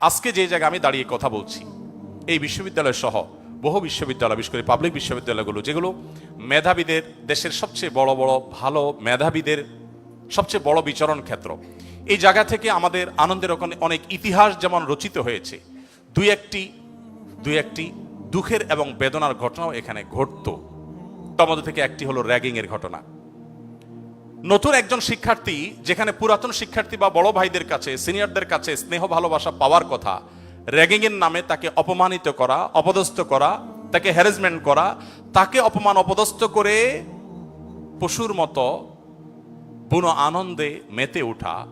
আজকে যে জায়গায় আমি দাঁড়িয়ে কথা বলছি, এই বিশ্ববিদ্যালয় সহ বহু বিশ্ববিদ্যালয়, বিশেষ করে পাবলিক বিশ্ববিদ্যালয়গুলো, যেগুলো মেধাবীদের দেশের সবচেয়ে বড় বড় ভালো মেধাবীদের সবচেয়ে বড় বিচরণ ক্ষেত্র। এই জায়গা থেকে আমাদের আনন্দের ওখানে অনেক ইতিহাস যেমন রচিত হয়েছে, দুই একটি দুই একটি দুঃখের এবং বেদনার ঘটনাও এখানে ঘটতো। মধ্যে থেকে একটি হলো র্যাগিংয়ের ঘটনা। নতুন একজন শিক্ষার্থী, যেখানে পুরাতন শিক্ষার্থী বা বড় ভাইদের কাছে, সিনিয়রদের কাছে স্নেহ ভালোবাসা পাওয়ার কথা র্যাগিং এর নামে তাকে অপমানিত করা, অপদস্থ করা, তাকে হ্যারাসমেন্ট করা, তাকে অপমান অপদস্থ করে পশুর মতো বুনো আনন্দে মেতে ওঠা,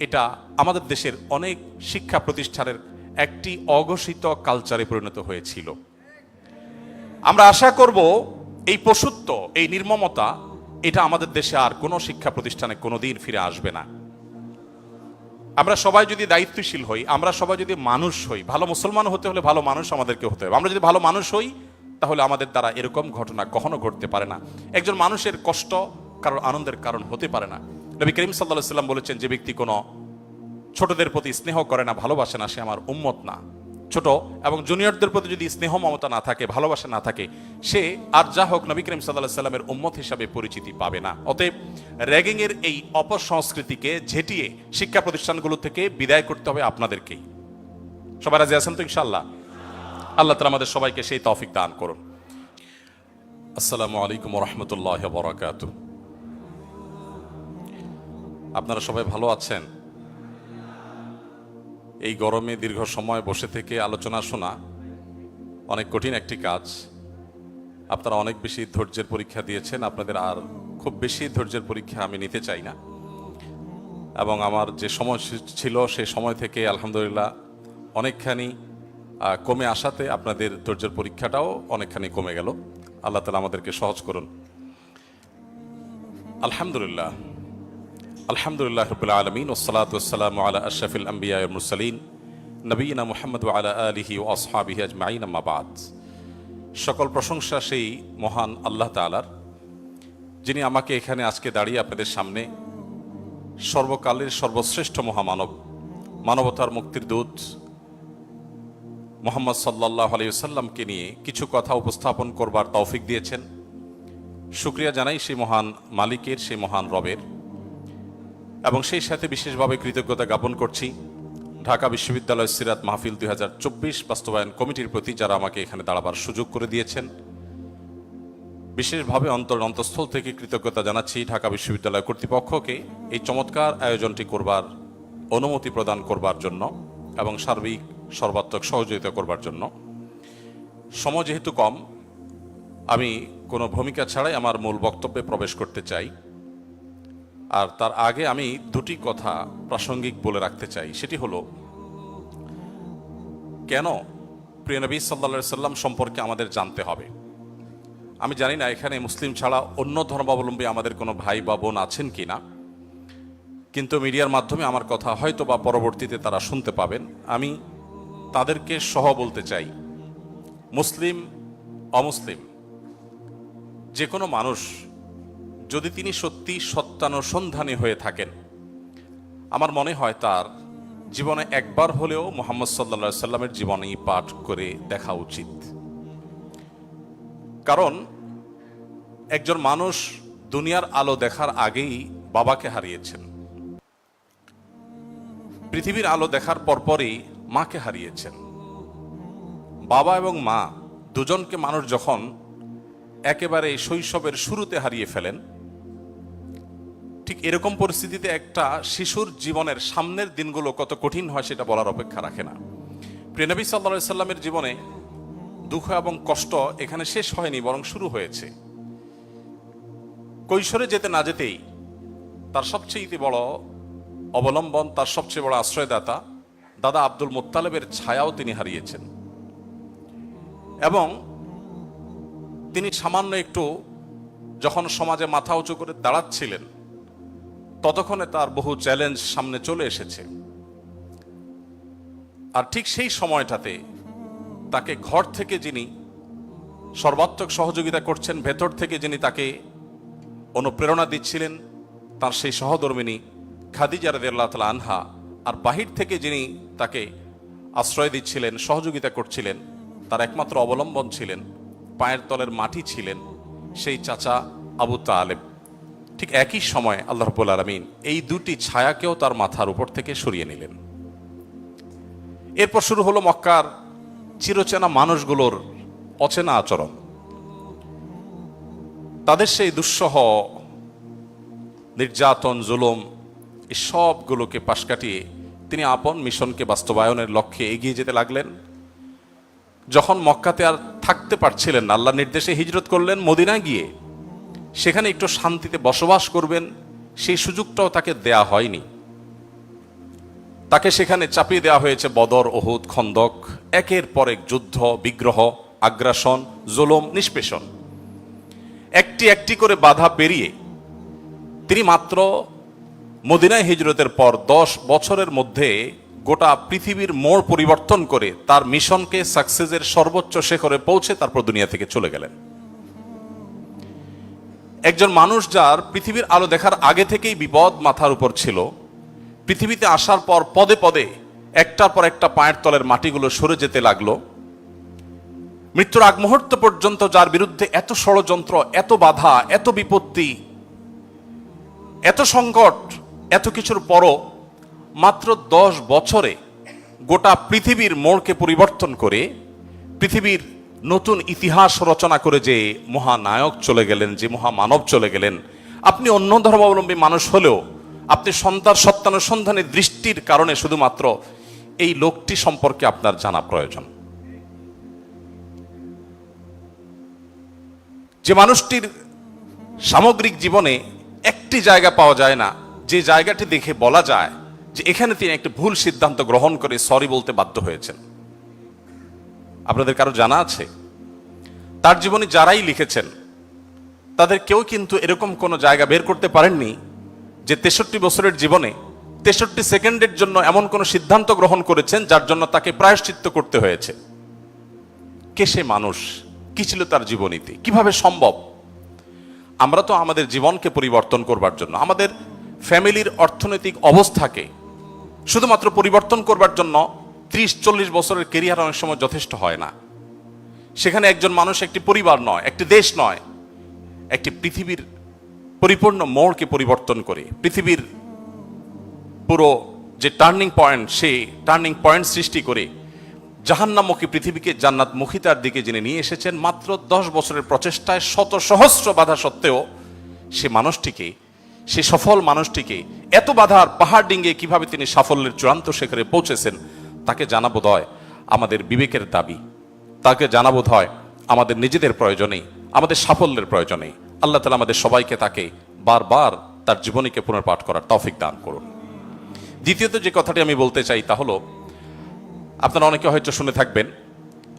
এটা আমাদের দেশের অনেক শিক্ষা প্রতিষ্ঠানের একটি অঘোষিত কালচারে পরিণত হয়েছিল। আমরা আশা করব এই পশুত্ব, এই নির্মমতা এটা আমাদের দেশে আর কোনো শিক্ষা প্রতিষ্ঠানে কোনোদিন ফিরে আসবে না। আমরা সবাই যদি দায়িত্বশীল হই, আমরা সবাই যদি মানুষ হই, ভালো মুসলমান হতে হলে ভালো মানুষ আমাদেরকে হতে হবে। আমরা যদি ভালো মানুষ হই, তাহলে আমাদের দ্বারা এরকম ঘটনা কখনো ঘটতে পারে না। একজন মানুষের কষ্ট কারোর আনন্দের কারণ হতে পারে না। নবী করিম সাল্লাহ সাল্লাম বলেছেন, যে ব্যক্তি কোনো ছোটদের প্রতি স্নেহ করে না, ভালোবাসে না, সে আমার উম্মত না। ছোট এবং জুনিয়রদের প্রতি যদি স্নেহ, মমতা না থাকে, ভালোবাসা না থাকে, সে আর যা হোক নবী করিম সাল্লাহ সাল্লামের উম্মত হিসাবে পরিচিতি পাবে না। অতএব র্যাগিং এর এই অপসংস্কৃতিকে ঝেঁটিয়ে শিক্ষা প্রতিষ্ঠানগুলো থেকে বিদায় করতে হবে আপনাদেরকেই। সবাই রাজি আছেন তো ইনশাল্লাহ আল্লাহ তালা আমাদের সবাইকে সেই তফিক দান করুন। আসসালামু আলাইকুম রহমতুল্লাহ বরাকাত আপনারা সবাই ভালো আছেন? এই গরমে দীর্ঘ সময় বসে থেকে আলোচনা শোনা অনেক কঠিন একটি কাজ। আপনারা অনেক বেশি ধৈর্যের পরীক্ষা দিয়েছেন, আপনাদের আর খুব বেশি ধৈর্যের পরীক্ষা আমি নিতে চাই না। এবং আমার যে সময় ছিল সেই সময় থেকে আলহামদুলিল্লাহ অনেকখানি কমে আসাতে আপনাদের ধৈর্যের পরীক্ষাটাও অনেকখানি কমে গেল। আল্লাহ তালা আমাদেরকে সহজ করুন। আলহামদুলিল্লাহ। আলহামদুলিল্লাহ রবিল আলমিন ওসলাত ওসালাম আলা আশরাফিল আম্বিয়া মুরসালিন, নবীনা মোহাম্মদ আলা আলিহি ও আসহাবিহি আজমাইন আম্মাবাদ সকল প্রশংসা সেই মহান আল্লাহ তালার যিনি আমাকে এখানে আজকে দাঁড়িয়ে আপনাদের সামনে সর্বকালের সর্বশ্রেষ্ঠ মহামানব, মানবতার মুক্তির দূত মোহাম্মদ সাল্লাহ আলিয়াল্লামকে নিয়ে কিছু কথা উপস্থাপন করবার তৌফিক দিয়েছেন। শুক্রিয়া জানাই সেই মহান মালিকের, সেই মহান রবের। এবং সেই সাথে বিশেষভাবে কৃতজ্ঞতা জ্ঞাপন করছি ঢাকা বিশ্ববিদ্যালয় সিরাত মাহফিল দুই হাজার চব্বিশ বাস্তবায়ন কমিটির প্রতি যারা আমাকে এখানে দাঁড়াবার সুযোগ করে দিয়েছেন। বিশেষভাবে অন্তর অন্তঃস্থল থেকে কৃতজ্ঞতা জানাচ্ছি ঢাকা বিশ্ববিদ্যালয় কর্তৃপক্ষকে এই চমৎকার আয়োজনটি করবার, অনুমতি প্রদান করবার জন্য এবং সার্বিক সর্বাত্মক সহযোগিতা করবার জন্য। সময় যেহেতু কম, আমি কোনো ভূমিকা ছাড়াই আমার মূল বক্তব্যে প্রবেশ করতে চাই। আর তার আগে আমি দুটি কথা প্রাসঙ্গিক বলে রাখতে চাই। সেটি হলো, কেন প্রিয়নবী সাল্লা সাল্লাম সম্পর্কে আমাদের জানতে হবে? আমি জানি না এখানে মুসলিম ছাড়া অন্য ধর্মাবলম্বী আমাদের কোনো ভাই বা বোন আছেন কি না, কিন্তু মিডিয়ার মাধ্যমে আমার কথা হয়তো বা পরবর্তীতে তারা শুনতে পাবেন। আমি তাদেরকে সহ বলতে চাই, মুসলিম, অমুসলিম, যে কোনো মানুষ যদি তিনি সত্যি সত্যানুসন্ধানী হয়ে থাকেন, আমার মনে হয় তার জীবনে একবার হলেও মোহাম্মদ সাল্লা সাল্লামের জীবনী পাঠ করে দেখা উচিত। কারণ একজন মানুষ দুনিয়ার আলো দেখার আগেই বাবাকে হারিয়েছেন। পৃথিবীর আলো দেখার পরপরই মাকে হারিয়েছেন। বাবা এবং মা দুজনকে মানুষ যখন একেবারে শৈশবের শুরুতে হারিয়ে ফেলেন ঠিক এরকম পরিস্থিতিতে একটা শিশুর জীবনের সামনের দিনগুলো কত কঠিন হয় সেটা বলার অপেক্ষা রাখে না। প্রিয়নবী সাল্লা সাল্লামের জীবনে দুঃখ এবং কষ্ট এখানে শেষ হয়নি, বরং শুরু হয়েছে। কৈশোরে যেতে না যেতেই তার সবচেয়ে বড় অবলম্বন, তার সবচেয়ে বড় আশ্রয়দাতা দাদা আব্দুল মোত্তালেবের ছায়াও তিনি হারিয়েছেন। এবং তিনি সামান্য একটু যখন সমাজে মাথা উঁচু করে দাঁড়াচ্ছিলেন ততক্ষণে তার বহু চ্যালেঞ্জ সামনে চলে এসেছে। আর ঠিক সেই সময়টাতে তাকে ঘর থেকে যিনি সর্বাত্মক সহযোগিতা করছেন, ভেতর থেকে যিনি তাকে অনুপ্রেরণা দিচ্ছিলেন, তার সেই সহধর্মিনী খাদিজা রাদি তালা আনহা আর বাহির থেকে যিনি তাকে আশ্রয় দিচ্ছিলেন, সহযোগিতা করছিলেন, তার একমাত্র অবলম্বন ছিলেন, পায়ের তলের মাটি ছিলেন সেই চাচা আবু তালেব। ঠিক একই সময় আল্লাহ রব্বুল আলমিন এই দুটি ছায়াকেও তার মাথার উপর থেকে সরিয়ে নিলেন। এরপর শুরু হলো মক্কার চিরচেনা মানুষগুলোর অচেনা আচরণ। তাদের সেই দুঃসহ, নির্যাতন, জুলুম, এই সবগুলোকে পাশ কাটিয়ে তিনি আপন মিশনকে বাস্তবায়নের লক্ষ্যে এগিয়ে যেতে লাগলেন। যখন মক্কাতে আর থাকতে পারছিলেন আল্লাহ নির্দেশে হিজরত করলেন, মদিনায় গিয়ে সেখানে একটু শান্তিতে বসবাস করবেন, সেই সুযোগটাও তাকে দেয়া হয়নি। তাকে সেখানে চাপিয়ে দেওয়া হয়েছে বদর, ওহুদ, খন্দক, একের পর এক যুদ্ধ, বিগ্রহ, আগ্রাসন, জুলুম, নিষ্পেষণ। একটি একটি করে বাধা পেরিয়ে তিনি মাত্র মদিনায় হিজরতের পর দশ বছরের মধ্যে গোটা পৃথিবীর মোড় পরিবর্তন করে তার মিশনকে সাকসেসের সর্বোচ্চ শেখরে পৌঁছে তারপর দুনিয়া থেকে চলে গেলেন। একজন মানুষ যার পৃথিবীর আলো দেখার আগে থেকেই বিপদ মাথার উপর ছিল, পৃথিবীতে আসার পর পদে পদে একটার পর একটা পায়ের তলের মাটিগুলো সরে যেতে লাগল। মৃত্যুর আগ মুহূর্ত পর্যন্ত যার বিরুদ্ধে এত ষড়যন্ত্র, এত বাধা, এত বিপত্তি, এত সংকট, এত কিছুর পরও মাত্র দশ বছরে গোটা পৃথিবীর মোড়কে পরিবর্তন করে, পৃথিবীর নতুন ইতিহাস রচনা করে যে মহানায়ক চলে গেলেন, যে মহামানব চলে গেলেন, আপনি অন্য ধর্মাবলম্বী মানুষ হলেও, আপনি সন্তান সত্যানুসন্ধানের দৃষ্টির কারণে শুধুমাত্র এই লোকটি সম্পর্কে আপনার জানা প্রয়োজন। যে মানুষটির সামগ্রিক জীবনে একটি জায়গা পাওয়া যায় না, যে জায়গাটি দেখে বলা যায় যে এখানে তিনি একটি ভুল সিদ্ধান্ত গ্রহণ করে সরি বলতে বাধ্য হয়েছেন। আপনাদের কারও জানা আছে? তার জীবনে যারাই লিখেছেন, তাদের কেউ কিন্তু এরকম কোনো জায়গা বের করতে পারেননি যে তেষট্টি বছরের জীবনে তেষট্টি সেকেন্ডের জন্য এমন কোনো সিদ্ধান্ত গ্রহণ করেছেন যার জন্য তাকে প্রায়শ্চিত্ত করতে হয়েছে। কে সে মানুষ? কি ছিল তার জীবনীতে? কীভাবে সম্ভব? আমরা তো আমাদের জীবনকে পরিবর্তন করবার জন্য, আমাদের ফ্যামিলির অর্থনৈতিক অবস্থাকে শুধুমাত্র পরিবর্তন করবার জন্য ত্রিশ, চল্লিশ বছরের কেরিয়ার অনেক সময় যথেষ্ট হয় না। সেখানে একজন মানুষ একটি পরিবার নয়, একটি দেশ নয়, একটি পৃথিবীর পরিপূর্ণ মোড়কে পরিবর্তন করে। পৃথিবীর পুরো যে টার্নিং পয়েন্ট সেই টার্নিং পয়েন্ট সৃষ্টি করে জাহান্নামুখী পৃথিবীকে জান্নাত জান্নাতমুখিতার দিকে যিনি নিয়ে এসেছেন, মাত্র দশ বছরের প্রচেষ্টায় শত সহস্র বাধা সত্ত্বেও সে মানুষটিকে, সে সফল মানুষটিকে এত বাধার পাহাড় ডিঙ্গে কীভাবে তিনি সাফল্যের চূড়ান্ত শেখরে পৌঁছেছেন তাকে জানাবোধ হয় আমাদের বিবেকের দাবি। তাকে জানাবোধ হয় আমাদের নিজেদের প্রয়োজনেই, আমাদের সাফল্যের প্রয়োজনেই। আল্লাহ তালা আমাদের সবাইকে তাকে বারবার তার জীবনীকে পুনর্পাঠ করার তৌফিক দান করুন। দ্বিতীয়ত যে কথাটি আমি বলতে চাই তা হলো, আপনারা অনেকে হয়তো শুনে থাকবেন,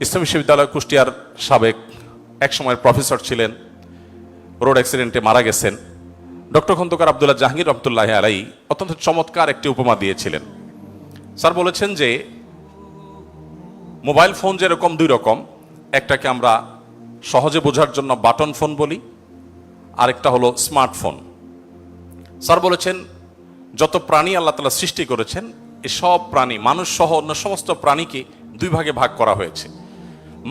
ইসলাম বিশ্ববিদ্যালয় কুষ্টিয়ার সাবেক এক সময়ের প্রফেসর ছিলেন, রোড অ্যাক্সিডেন্টে মারা গেছেন। ডক্টর খন্দকার আবদুল্লাহ জাহাঙ্গীর রহমতুল্লাহ আলাই অত্যন্ত চমৎকার একটি উপমা দিয়েছিলেন। স্যার বলেছেন যে মোবাইল ফোন যেরকম দুই রকম, একটাকে আমরা সহজে বোঝার জন্য বাটন ফোন বলি, আরেকটা হলো স্মার্টফোন। স্যার বলেছেন, যত প্রাণী আল্লাহ তালা সৃষ্টি করেছেন এই সব প্রাণী, মানুষ সহ অন্য সমস্ত প্রাণীকে দুই ভাগে ভাগ করা হয়েছে।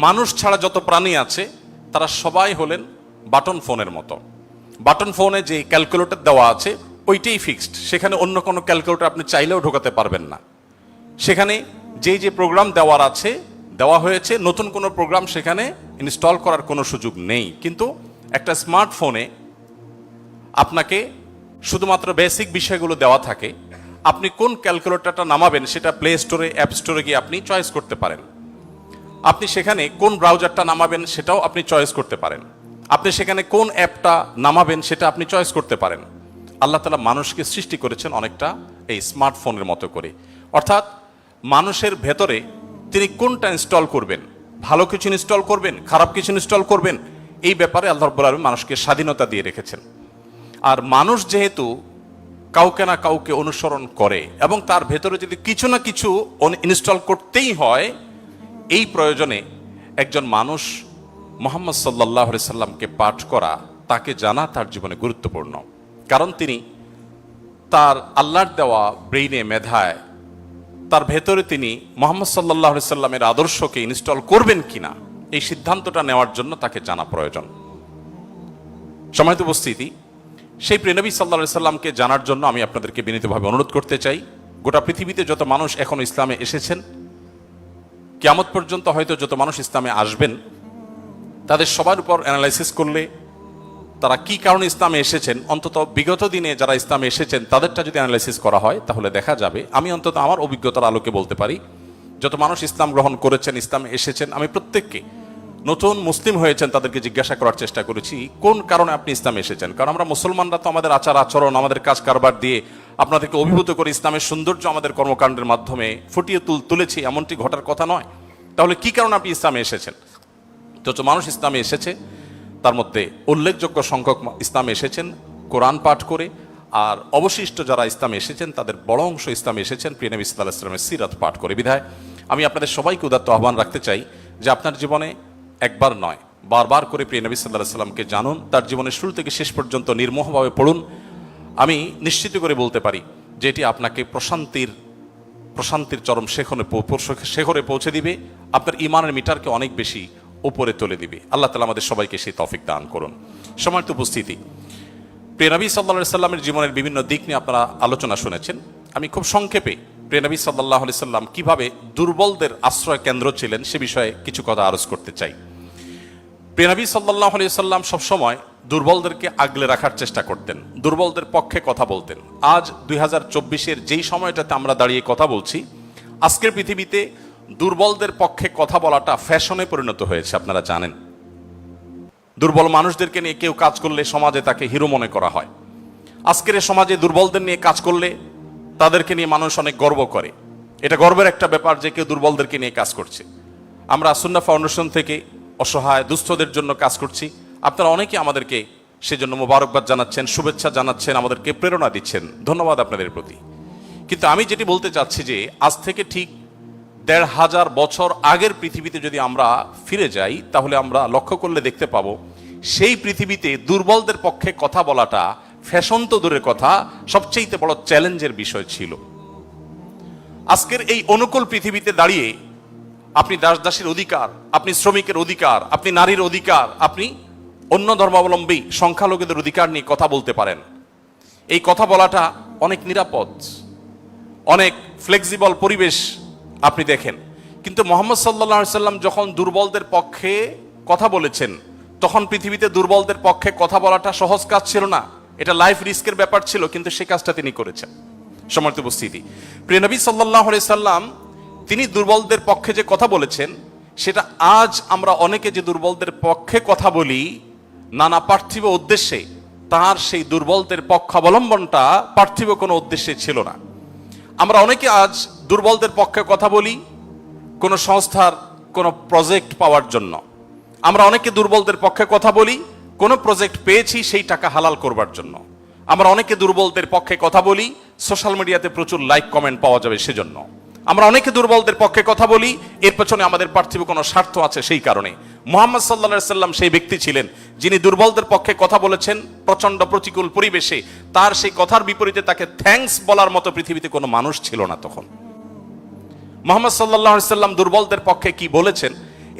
মানুষ ছাড়া যত প্রাণী আছে, তারা সবাই হলেন বাটন ফোনের মতো। বাটন ফোনে যে ক্যালকুলেটর দেওয়া আছে, ওইটাই ফিক্সড। সেখানে অন্য কোনো ক্যালকুলেটর আপনি চাইলেও ঢোকাতে পারবেন না। সেখানে যে যে প্রোগ্রাম দেওয়ার আছে, দেওয়া হয়েছে, নতুন কোনো প্রোগ্রাম সেখানে ইনস্টল করার কোনো সুযোগ নেই। কিন্তু একটা স্মার্টফোনে আপনাকে শুধুমাত্র বেসিক বিষয়গুলো দেওয়া থাকে। আপনি কোন ক্যালকুলেটরটা নামাবেন সেটা প্লে স্টোরে অ্যাপ স্টোরে গিয়ে আপনি চয়েস করতে পারেন। আপনি সেখানে কোন ব্রাউজারটা নামাবেন সেটাও আপনি চয়েস করতে পারেন। আপনি সেখানে কোন অ্যাপটা নামাবেন সেটা আপনি চয়েস করতে পারেন। আল্লাহ তালা মানুষকে সৃষ্টি করেছেন অনেকটা এই স্মার্টফোনের মতো করে। অর্থাৎ মানুষের ভেতরে তিনি কোনটা ইনস্টল করবেন? ভালো কিছু ইনস্টল করবেন? খারাপ কিছু ইনস্টল করবেন? এই ব্যাপারে আল্লাহ রব্বুল আলমী মানুষকে স্বাধীনতা দিয়ে রেখেছেন। আর মানুষ যেহেতু কাউকে না কাউকে অনুসরণ করে এবং তার ভেতরে যদি কিছু না কিছু ইনস্টল করতেই হয়, এই প্রয়োজনে একজন মানুষ মোহাম্মদ সাল্লাহ সাল্লামকে পাঠ করা, তাকে জানা তার জীবনে গুরুত্বপূর্ণ। কারণ তিনি তার আল্লাহর দেওয়া ব্রেইনে মেধায় তার ভেতরে তিনি মোহাম্মদ সাল্লাহ সাল্লামের আদর্শকে ইনস্টল করবেন কিনা, এই সিদ্ধান্তটা নেওয়ার জন্য তাকে জানা প্রয়োজন। সময়ত উপস্থিতি, সেই প্রেনবী সাল্লা সাল্লামকে জানার জন্য আমি আপনাদেরকে বিনীতভাবে অনুরোধ করতে চাই। গোটা পৃথিবীতে যত মানুষ এখন ইসলামে এসেছেন, কেয়ামত পর্যন্ত হয়তো যত মানুষ ইসলামে আসবেন, তাদের সবার উপর অ্যানালাইসিস করলে তারা কি কারণে ইসলামে এসেছেন? অন্তত বিগত দিনে যারা ইসলামে এসেছেন, তাদেরটা যদি অ্যানালাইসিস করা হয়, তাহলে দেখা যাবে। আমি অন্তত আমার অভিজ্ঞতার আলোকে বলতে পারি, যত মানুষ ইসলাম গ্রহণ করেছেন, ইসলামে এসেছেন, আমি প্রত্যেককে নতুন মুসলিম হয়েছেন তাদেরকে জিজ্ঞাসা করার চেষ্টা করেছি, কোন কারণে আপনি ইসলামে এসেছেন? কারণ আমরা মুসলমানরা তো আমাদের আচার আচরণ, আমাদের কাজ কারবার দিয়ে আপনাদেরকে অভিভূত করে ইসলামের সৌন্দর্য আমাদের কর্মকাণ্ডের মাধ্যমে ফুটিয়ে তুল তুলেছি, এমনটি ঘটার কথা নয়। তাহলে কি কারণে আপনি ইসলামে এসেছেন? যত মানুষ ইসলামে এসেছে তার মধ্যে উল্লেখযোগ্য সংখ্যক ইসলামে এসেছেন, কোরআন পাঠ করে, আর অবশিষ্ট যারা ইসলামে এসেছেন, তাদের বড় অংশ ইসলামে এসেছেন প্রিয়নবী ইসলাম ইসলামের সিরাত পাঠ করে। বিধায়, আমি আপনাদের সবাইকে উদাত্ত আহ্বান রাখতে চাই যে আপনার জীবনে একবার নয়, বারবার করে প্রিয় নবী সাল্লাহ সাল্লামকে জানুন, তার জীবনের শুরু থেকে শেষ পর্যন্ত নির্মোহভাবে পড়ুন। আমি নিশ্চিত করে বলতে পারি যে এটি আপনাকে প্রশান্তির প্রশান্তির চরম শেখরে শেখরে পৌঁছে দিবে। আপনার ইমানের মিটারকে অনেক বেশি উপরে তুলে দিবে। আল্লাহ তালা আমাদের সবাইকে সেই তফিক দান করুন। সময়ত উপস্থিতি প্রিয়নবী সাল্লা সাল্লামের জীবনের বিভিন্ন দিক নিয়ে আপনারা আলোচনা শুনেছেন। আমি খুব সংক্ষেপে প্রিয়নবী সাল্লাহ সাল্লাম কীভাবে দুর্বলদের আশ্রয় কেন্দ্র ছিলেন সে বিষয়ে কিছু কথা আরজ করতে চাই। প্রিয়নবী সাল্লাহ সাল্লাম সবসময় দুর্বলদেরকে আগলে রাখার চেষ্টা করতেন, দুর্বলদের পক্ষে কথা বলতেন। আজ দুই হাজার চব্বিশের যেই সময়টাতে আমরা দাঁড়িয়ে কথা বলছি, আজকের পৃথিবীতে দুর্বলদের পক্ষে কথা বলাটা ফ্যাশনে পরিণত হয়েছে, আপনারা জানেন। দুর্বল মানুষদেরকে নিয়ে কেউ কাজ করলে সমাজে তাকে হিরো মনে করা হয়। আজকের সমাজে দুর্বলদের নিয়ে কাজ করলে তাদেরকে নিয়ে মানুষ অনেক গর্ব করে। এটা গর্বের একটা ব্যাপার যে কেউ দুর্বলদেরকে নিয়ে কাজ করছে। আমরা সুন্না ফাউন্ডেশন থেকে অসহায়, দুস্থদের জন্য কাজ করছি। আপনারা অনেকে আমাদেরকে সেজন্য মোবারকবাদ জানাচ্ছেন, শুভেচ্ছা জানাচ্ছেন, আমাদেরকে প্রেরণা দিচ্ছেন। ধন্যবাদ আপনাদের প্রতি। কিন্তু আমি যেটি বলতে চাচ্ছি যে, আজ থেকে ঠিক দেড় হাজার বছর আগের পৃথিবীতে যদি আমরা ফিরে যাই, তাহলে আমরা লক্ষ্য করলে দেখতে পাবো, সেই পৃথিবীতে দুর্বলদের পক্ষে কথা বলাটা ফ্যাশন তো দূরের কথা সবচেয়ে বড় চ্যালেঞ্জের বিষয় ছিল। আজকের এই অনুকূল পৃথিবীতে দাঁড়িয়ে আপনি দাস দাসের অধিকার, আপনি শ্রমিকের অধিকার, আপনি নারীর অধিকার, আপনি অন্য ধর্মাবলম্বী সংখ্যালঘুদের অধিকার নিয়ে কথা বলতে পারেন। এই কথা বলাটা অনেক নিরাপদ, অনেক ফ্লেক্সিবল পরিবেশ আপনি দেখেন। কিন্তু মোহাম্মদ সাল্লা সাল্লাম যখন দুর্বলদের পক্ষে কথা বলেছেন, তখন পৃথিবীতে দুর্বলদের পক্ষে কথা বলাটা সহজ কাজ ছিল না। এটা লাইফ রিস্কের ব্যাপার ছিল, কিন্তু সে কাজটা তিনি করেছেন। সমর্থ উপস্থিতি। প্রিয় নবী সাল্লাহ সাল্লাম, তিনি দুর্বলদের পক্ষে যে কথা বলেছেন, সেটা আজ আমরা অনেকে যে দুর্বলদের পক্ষে কথা বলি, নানা পার্থিব উদ্দেশ্যে, তার সেই দুর্বলদের পক্ষাবলম্বনটা পার্থিব কোনো উদ্দেশ্যে ছিল না। আমরা অনেকে আজ দুর্বলদের পক্ষে কথা বলি, কোনো সংস্থার কোনো প্রজেক্ট পাওয়ার জন্য। আমরা অনেকে দুর্বলদের পক্ষে কথা বলি, কোনো প্রজেক্ট পেয়েছি সেই টাকা হালাল করবার জন্য। আমরা অনেকে দুর্বলদের পক্ষে কথা বলি, সোশ্যাল মিডিয়াতে প্রচুর লাইক, কমেন্ট পাওয়া যাবে সেজন্য। আমরা অনেকে দুর্বলদের পক্ষে কথা বলি, এর পেছনে আমাদের পার্থিব কোনো স্বার্থ আছে সেই কারণে। মোহাম্মদ সাল্লা সাল্লাম সেই ব্যক্তি ছিলেন যিনি দুর্বলদের পক্ষে কথা বলেছেন প্রচণ্ড প্রতিকূল পরিবেশে। তার সেই কথার বিপরীতে তাকে থ্যাঙ্কস বলার মতো পৃথিবীতে কোনো মানুষ ছিল না তখন। মোহাম্মদ সাল্লাহ সাল্লাম দুর্বলদের পক্ষে কি বলেছেন,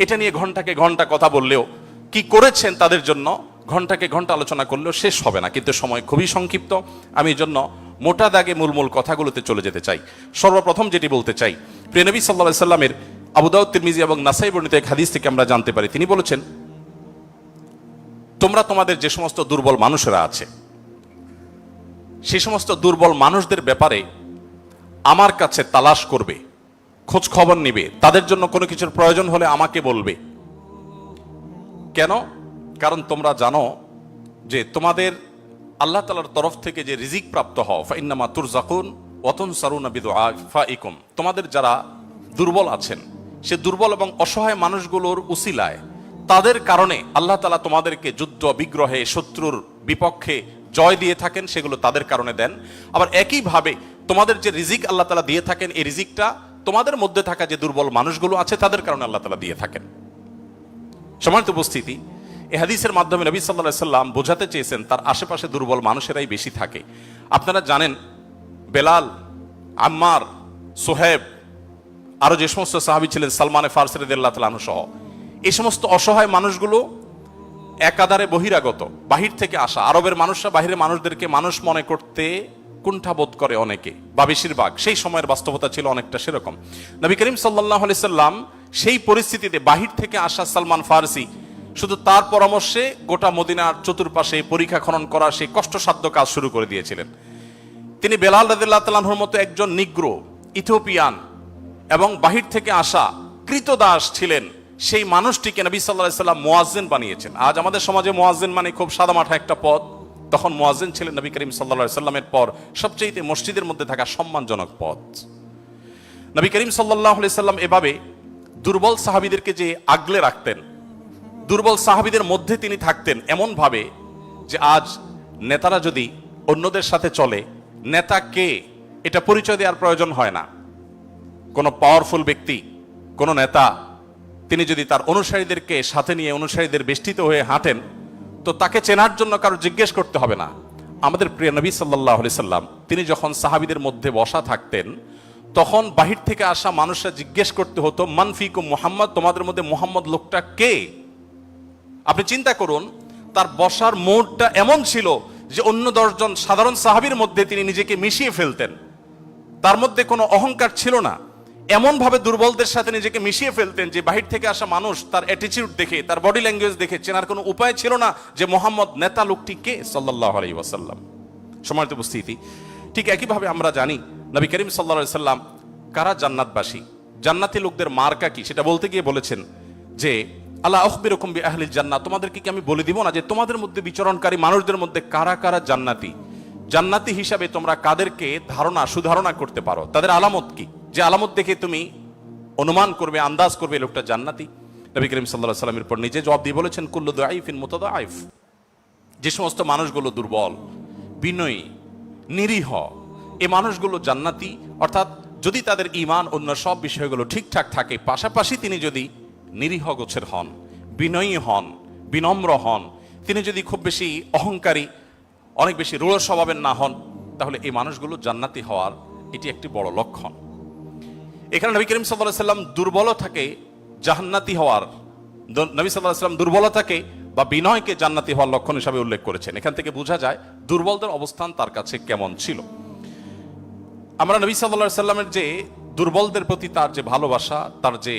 এটা নিয়ে ঘন্টাকে ঘণ্টা কথা বললেও কি করেছেন তাদের জন্য, ঘন্টাকে ঘণ্টা আলোচনা করলেও শেষ হবে না। কিন্তু সময় খুবই সংক্ষিপ্ত। আমি জন্য মোটা দাগে মূল মূল কথাগুলোতে চলে যেতে চাই। সর্বপ্রথম যেটি বলতে চাই, প্রিয়নবী সাল্লাহ সাল্লামের আবুদাউদ তিরমিজি এবং নাসাই বর্ণিত এক হাদিস থেকে আমরা জানতে পারি। তিনি বলেছেন, তোমরা তোমাদের যে সমস্ত দুর্বল মানুষেরা আছে, সে সমস্ত দুর্বল মানুষদের ব্যাপারে আমার কাছে তালাশ করবে, খোঁজ খবর নিবে। তাদের জন্য কোনো কিছুর প্রয়োজন হলে আমাকে বলবে। কেন? কারণ তোমরা জানো যে তোমাদের আল্লাহ তালার তরফ থেকে যে রিজিক প্রাপ্ত হও, ফাইন্নামা তুর জাকুন অতন সারুনা ফাইকুম তোমাদের যারা দুর্বল আছেন, সে দুর্বল এবং অসহায় মানুষগুলোর উসিলায়, তাদের কারণে আল্লাহ তালা তোমাদেরকে যুদ্ধ, বিগ্রহে, শত্রুর বিপক্ষে জয় দিয়ে থাকেন, সেগুলো তাদের কারণে দেন। আবার একইভাবে তোমাদের যে রিজিক আল্লাহ তালা দিয়ে থাকেন, এই রিজিকটা তোমাদের মধ্যে থাকা যে দুর্বল মানুষগুলো আছে, তাদের কারণে আল্লাহ তালা দিয়ে থাকেন। সমানিত উপস্থিতি এ হাদিসের মাধ্যমে নবী সাল্লাহ সাল্লাম বোঝাতে চেয়েছেন, তার আশেপাশে দুর্বল মানুষেরাই বেশি থাকে। আপনারা জানেন, বেলাল, আম্মার, সোহেব আরও যে সমস্ত সাহাবি ছিলেন, সালমানে ফারসিরদুল্লাহ তালানু সহ এই সমস্ত অসহায় মানুষগুলো একাধারে বহিরাগত, বাহির থেকে আসা। আরবের মানুষরা বাহিরের মানুষদেরকে মানুষ মনে করতে কুণ্ঠাবোধ করে অনেকে, বা বেশিরভাগ। সেই সময়ের বাস্তবতা ছিল অনেকটা সেরকম। নবী করিম সাল্লাহ সাল্লাম সেই পরিস্থিতিতে বাহির থেকে আসা সালমান ফারসি শুধু তার পরামর্শে গোটা মদিনার চতুর্পাশে পরীক্ষা খনন করা সেই কষ্টসাধ্য কাজ শুরু করে দিয়েছিলেন। তিনি বেলাল রাদিল্লাহ তালাহুর মতো একজন নিগ্র, ইথিওপিয়ান এবং বাহির থেকে আসা কৃতদাস ছিলেন সেই মানুষটিকে নবী সাল্লাহ সাল্লাম মোয়াজ্জেন বানিয়েছেন। আজ আমাদের সমাজে মোয়াজ্জেন মানে খুব সাদামাঠা একটা পদ। তখন মোয়াজ্জেন ছিলেন নবী করিম সাল্লা সাল্লামের পর সবচেয়ে মসজিদের মধ্যে থাকা সম্মানজনক পদ। নবী করিম সাল্লাহ সাল্লাম এভাবে দুর্বল সাহাবিদেরকে যে আগলে রাখতেন দুর্বল সাহাবিদের মধ্যে তিনি থাকতেন এমন ভাবে যে আজ নেতারা যদি অন্যদের সাথে চলে, নেতা কে? এটা পরিচয় দেওয়ার প্রয়োজন হয় না। কোনো পাওয়ারফুল ব্যক্তি, কোনো নেতা, তিনি যদি তার অনুসারীদেরকে সাথে নিয়ে অনুসারীদের বেষ্টিত হয়ে হাঁটেন, তো তাকে চেনার জন্য কারও জিজ্ঞেস করতে হবে না। আমাদের প্রিয় নবী সাল্লাহ সাল্লাম, তিনি যখন সাহাবিদের মধ্যে বসা থাকতেন, তখন বাহির থেকে আসা মানুষরা জিজ্ঞেস করতে হতো মানফিকুম মোহাম্মদ? তোমাদের মধ্যে মোহাম্মদ লোকটা কে? আপনি চিন্তা করুন, তার বসার মোড়টা এমন ছিল যে অন্য দশজন সাধারণ সাহাবির মধ্যে তিনি নিজেকে মিশিয়ে ফেলতেন। তার মধ্যে কোনো অহংকার ছিল না। এমন ভাবে দুর্বলদের সাথে নিজেকে মিশিয়ে ফেলতেন যে বাহির থেকে আসা মানুষ তার অ্যাটিচিউড দেখে, তার বডি ল্যাঙ্গুয়েজ দেখে চেনার কোনো উপায় ছিল না যে মোহাম্মদ নেতা লোকটি কে সাল্লাহ আলাই ওয়াসাল্লাম। সময়ত উপস্থিতি। ঠিক একইভাবে আমরা জানি, নবী করিম সাল্লা সাল্লাম কারা জান্নাতবাসী? জান্নাতি লোকদের মার্কা কি? সেটা বলতে গিয়ে বলেছেন যে আল্লাহ আখবির রকম আহলিল জান্নাত। তোমাদেরকে কি আমি বলে দিব না যে তোমাদের মধ্যে বিচরণকারী মানুষদের মধ্যে কারা কারা জান্নাতি? জান্নাতি হিসাবে তোমরা কাদেরকে ধারণা, সুধারণা করতে পারো? তাদের আলামত কি? যে আলামত দেখে তুমি অনুমান করবে, আন্দাজ করবে লোকটা জান্নাতি। নবী করিম সাল্লাহ সাল্লামের পর নিজে জবাব দিয়ে বলেছেন, কুল্লু আইফিন মোতাদ আইফ যে সমস্ত মানুষগুলো দুর্বল, বিনয়ী, নিরীহ, এ মানুষগুলো জান্নাতি, অর্থাৎ যদি তাদের ইমান অন্য সব বিষয়গুলো ঠিকঠাক থাকে, পাশাপাশি তিনি যদি নিরীহ গোছের হন, বিনয়ী হন, বিনম্র হন, তিনি যদি খুব বেশি অহংকারী, অনেক বেশি রূঢ় স্বভাবের না হন, তাহলে এই মানুষগুলো জান্নাতি হওয়ার এটি একটি বড় লক্ষণ। এখানে নবী করিম সাল্লাহ সাল্লাম দুর্বলতাকে জাহান্নাতি হওয়ার, নবী সাল্লাহ সাল্লাম দুর্বলতাকে বা বিনয়কে জান্নাতি হওয়ার লক্ষণ হিসাবে উল্লেখ করেছেন। এখান থেকে বোঝা যায় দুর্বলদের অবস্থান তার কাছে কেমন ছিল। আমরা নবী সাল্লাহ সাল্লামের যে দুর্বলদের প্রতি তার যে ভালোবাসা, তার যে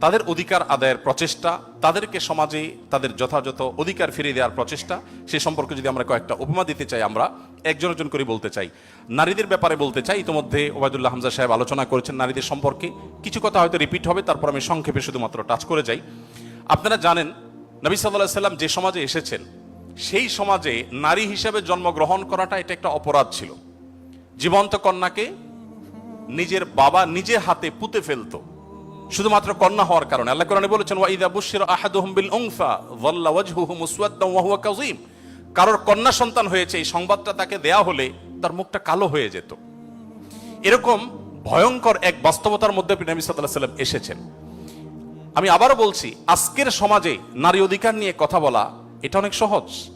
তাদের অধিকার আদায়ের প্রচেষ্টা, তাদেরকে সমাজে তাদের যথাযথ অধিকার ফিরিয়ে দেওয়ার প্রচেষ্টা, সে সম্পর্কে যদি আমরা কয়েকটা উপমা দিতে চাই, আমরা একজন একজন করে বলতে চাই। নারীদের ব্যাপারে বলতে চাই, ইতিমধ্যে ওবায়দুল্লাহ হামজা সাহেব আলোচনা করেছেন নারীদের সম্পর্কে। কিছু কথা হয়তো রিপিট হবে, তারপর আমি সংক্ষেপে শুধুমাত্র টাচ করে যাই। আপনারা জানেন, নবী সাল্লাহ সাল্লাম যে সমাজে এসেছেন, সেই সমাজে নারী হিসেবে জন্মগ্রহণ করাটা এটা একটা অপরাধ ছিল। জীবন্ত কন্যাকে নিজের বাবা নিজে হাতে পুঁতে ফেলতো। শুধুমাত্র কন্যা হওয়ার কারণে। আল্লাহ কোরআনে বলেছেন ওয়াইদা বুশির আহাদুহুম বিল উনফা যাল্লা ওয়াজহুহু মুসওয়াদ্দান ওয়া হুয়া কাযীম। কারোর কন্যা সন্তান হয়েছে, এই সংবাদটা তাকে দেয়া হলে তার মুখটা কালো হয়ে যেত। এরকম ভয়ঙ্কর এক বাস্তবতার মধ্যে নবী সাল্লাল্লাহু সাল্লাম এসেছেন। আমি আবারও বলছি, আজকের সমাজে নারী অধিকার নিয়ে কথা বলা, এটা অনেক সহজ।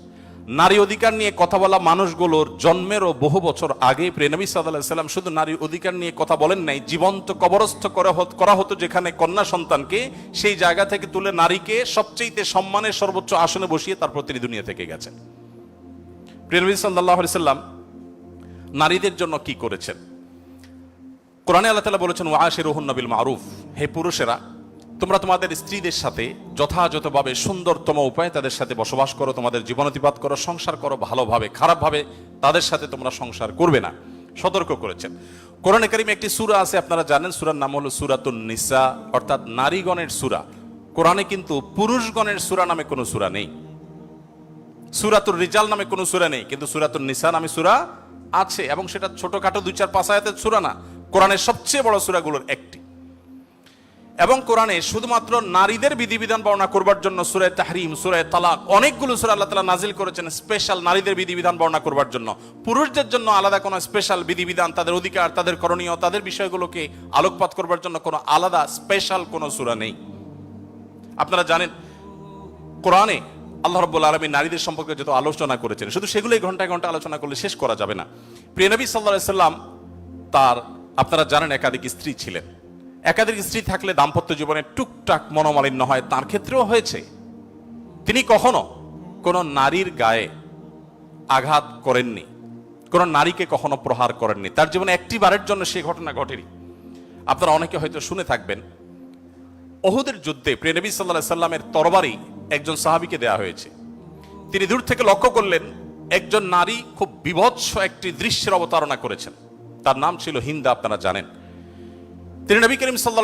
নারী অধিকার নিয়ে কথা বলা মানুষগুলোর জন্মেরও বহু বছর আগে প্রেনবী সাল্লাম শুধু নারী অধিকার নিয়ে কথা বলেন নাই, জীবন্ত কবরস্থ করা হত- যেখানে কন্যা সন্তানকে সেই জায়গা থেকে তুলে নারীকে সবচেয়ে সম্মানের সর্বোচ্চ আসনে বসিয়ে তারপর তিনি দুনিয়া থেকে গেছেন। প্রেনবী সাল্লাহ সাল্লাম নারীদের জন্য কি করেছেন? কোরআনে আল্লাহ তালা বলেছেন ওয়াশে রহুন নবিল মারুফ। হে পুরুষেরা তোমরা তোমাদের স্ত্রীদের সাথে যথাযথভাবে সুন্দরতম উপায়ে তাদের সাথে বসবাস করো, তোমাদের জীবনতিপাত করো, সংসার করো ভালোভাবে, খারাপভাবে তাদের সাথে তোমরা সংসার করবে না। সতর্ক করেছেন। কোরআনে কারিমে একটি সূরা আছে, আপনারা জানেন, সূরার নাম হলো সূরাতুন নিসা, অর্থাৎ নারীগণের সূরা। কোরআনে কিন্তু পুরুষগণের সুরা নামে কোনো সুরা নেই। সুরাতুর রিজাল নামে কোনো সুরা নেই, কিন্তু সুরাতুর নিসা নামে সুরা আছে, এবং সেটা ছোটখাটো দুই চার পাঁচ আয়াতের সুরা না। কোরআনের সবচেয়ে বড় সুরাগুলোর একটি। এবং কোরআনে শুধুমাত্র নারীদের বিধিবিধান বর্ণনা করবার জন্য সুরায় তাহরিম সুরায় তালাক অনেকগুলো সুরা আল্লাহ তালা নাজিল করেছেন স্পেশাল নারীদের বিধিবিধান বর্ণনা করবার জন্য। পুরুষদের জন্য আলাদা কোনো স্পেশাল বিধিবিধান, তাদের অধিকার, তাদের করণীয়, তাদের বিষয়গুলোকে আলোকপাত করবার জন্য কোনো আলাদা স্পেশাল কোনো সুরা নেই। আপনারা জানেন, কোরআনে আল্লাহ রব্বুল আলমী নারীদের সম্পর্কে যত আলোচনা করেছেন, শুধু সেগুলোই ঘন্টায় ঘণ্টা আলোচনা করলে শেষ করা যাবে না। প্রিয়নবী সাল্লাহ সাল্লাম তার, আপনারা জানেন একাধিক স্ত্রী ছিলেন। একাধিক স্ত্রী থাকলে দাম্পত্য জীবনে টুকটাক মনোমালিন্য হয়, তার ক্ষেত্রেও হয়েছে। তিনি কখনো কোনো নারীর গায়ে আঘাত করেননি, কোনো নারীকে কখনো প্রহার করেননি। তার জীবনে একটি বারের জন্য সেই ঘটনা ঘটেনি। আপনারা অনেকে হয়তো শুনে থাকবেন অহুদের যুদ্ধে প্রিয় নবী সাল্লাহ সাল্লামের তরবারি একজন সাহাবিকে দেয়া হয়েছে। তিনি দূর থেকে লক্ষ্য করলেন, একজন নারী খুব বিভৎস একটি দৃশ্যের অবতারণা করেছেন। তার নাম ছিল হিন্দা, আপনারা জানেন। তিনি নবী করিম সাল্লাহ